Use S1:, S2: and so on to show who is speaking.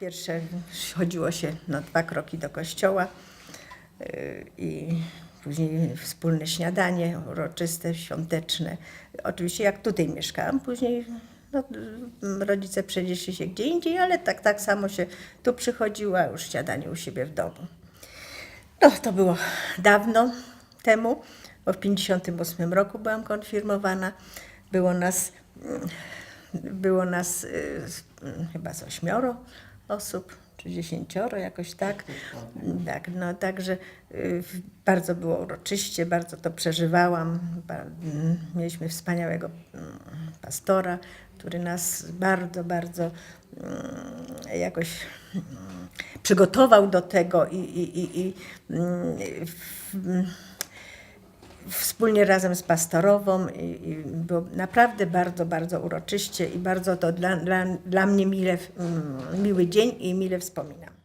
S1: Pierwsze chodziło się na dwa kroki do kościoła y, i później wspólne śniadanie uroczyste, świąteczne. Oczywiście jak tutaj mieszkałam, później no, rodzice przenieśli się gdzie indziej, ale tak, tak samo się tu przychodziła już śniadanie u siebie w domu. No, to było dawno temu, bo w 58 roku byłam konfirmowana. Było nas, mm, było nas y, mm, chyba z ośmioro osób, czy dziesięcioro, jakoś tak. Tak, no także y, bardzo było uroczyście, bardzo to przeżywałam. Mm, Mieliśmy wspaniałego mm, pastora, który nas bardzo, bardzo mm, jakoś przygotował do tego i, i, i, i wspólnie razem z pastorową i, i było naprawdę bardzo, bardzo uroczyście i bardzo to dla, dla, dla mnie mile, mm, miły dzień i mile wspominam.